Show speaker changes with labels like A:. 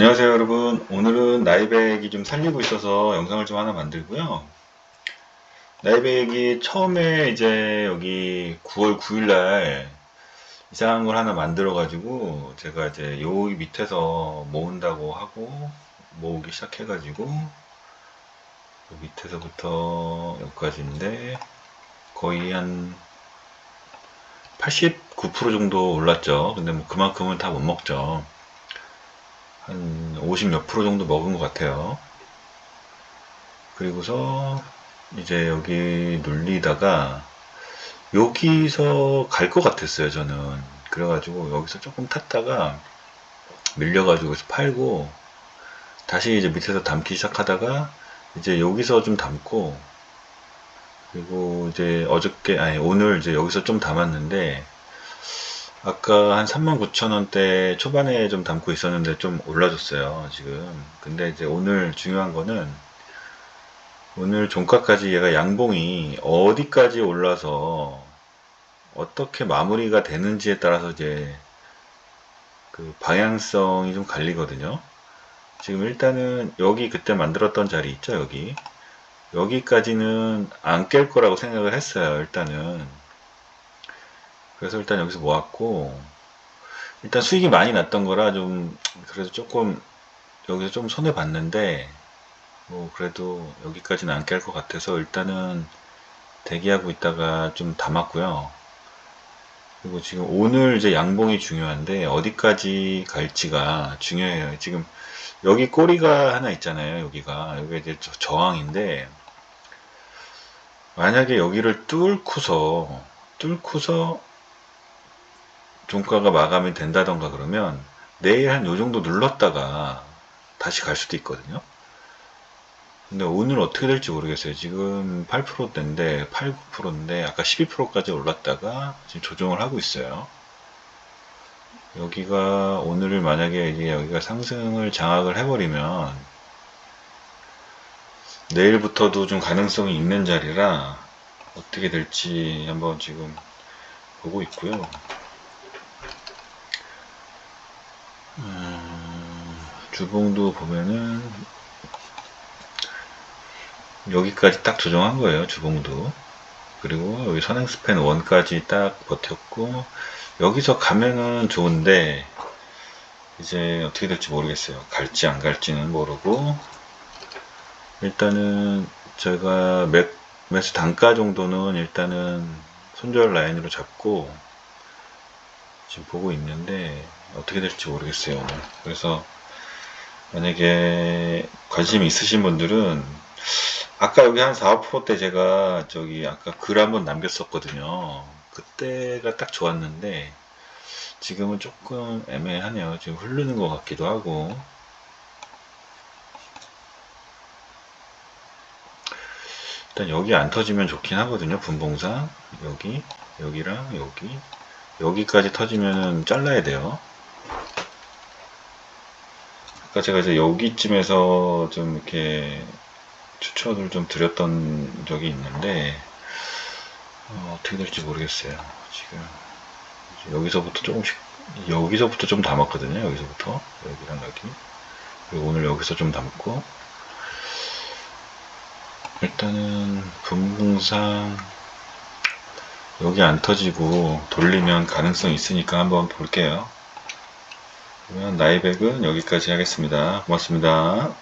A: 안녕하세요 여러분. 오늘은 나이백이 좀 살리고 있어서 영상을 좀 하나 만들고요. 나이백이 처음에 이제 여기 9월 9일날 이상한 걸 하나 만들어 가지고 제가 이제 여기 밑에서 모은다고 하고 모으기 시작해 가지고 밑에서부터 여기까지인데 거의 한 89% 정도 올랐죠. 근데 뭐 그만큼은 다 못 먹죠 한 50 몇 프로 정도 먹은 것 같아요. 그리고서 이제 여기 눌리다가 여기서 갈 것 같았어요 저는 그래가지고 여기서 조금 탔다가 밀려가지고 팔고 다시 이제 밑에서 담기 시작하다가 이제 여기서 좀 담고 그리고 이제 어저께 아니 오늘 이제 여기서 좀 담았는데 아까 한 39,000원대 초반에 좀 담고 있었는데 좀 올라졌어요 지금. 근데 이제 오늘 중요한 거는 오늘 종가까지 얘가 양봉이 어디까지 올라서 어떻게 마무리가 되는지에 따라서 이제 그 방향성이 좀 갈리거든요. 지금 일단은 여기 그때 만들었던 자리 있죠 여기? 여기까지는 안 깰 거라고 생각을 했어요 일단은 그래서 일단 여기서 모았고 일단 수익이 많이 났던 거라 좀 그래도 조금 여기서 좀 손해 봤는데 뭐 그래도 여기까지는 안 깰 것 같아서 일단은 대기하고 있다가 좀 담았고요. 그리고 지금 오늘 이제 양봉이 중요한데 어디까지 갈지가 중요해요. 지금 여기 꼬리가 하나 있잖아요 여기가. 여기가 이제 저항인데 만약에 여기를 뚫고서 뚫고서 종가가 마감이 된다던가 그러면 내일 한 요정도 눌렀다가 다시 갈 수도 있거든요. 근데 오늘 어떻게 될지 모르겠어요. 지금 8%대인데 8, 9%인데 아까 12%까지 올랐다가 지금 조정을 하고 있어요. 여기가 오늘을 만약에 이제 여기가 상승을 장악을 해버리면 내일부터도 좀 가능성이 있는 자리라 어떻게 될지 한번 지금 보고 있고요 음, 주봉도 보면은 여기까지 딱 조정한 거예요 주봉도. 그리고 여기 선행 스팬 1까지 딱 버텼고 여기서 가면은 좋은데 이제 어떻게 될지 모르겠어요. 갈지 안 갈지는 모르고. 일단은 제가 매, 매수 단가 정도는 일단은 손절 라인으로 잡고 지금 보고 있는데 어떻게 될지 모르겠어요 오늘. 그래서 만약에 관심이 있으신 분들은 아까 여기 한 4, 5%때 제가 저기 아까 글 한번 남겼었거든요. 그때가 딱 좋았는데 지금은 조금 애매하네요. 지금 흐르는 것 같기도 하고. 일단 여기 안 터지면 좋긴 하거든요 분봉상. 여기 여기랑 여기 여기까지 터지면 잘라야 돼요. 아까 제가 이제 여기쯤에서 좀 이렇게 추천을 좀 드렸던 적이 있는데 어, 떻게 될지 모르겠어요 지금. 여기서부터 조금씩 여기서부터 좀 담았거든요 여기서부터. 여기랑 여기. 그리고 오늘 여기서 좀 담고. 일단은 분봉상 여기 안 터지고 돌리면 가능성 있으니까 한번 볼게요. 그러면 나이백은 여기까지 하겠습니다. 고맙습니다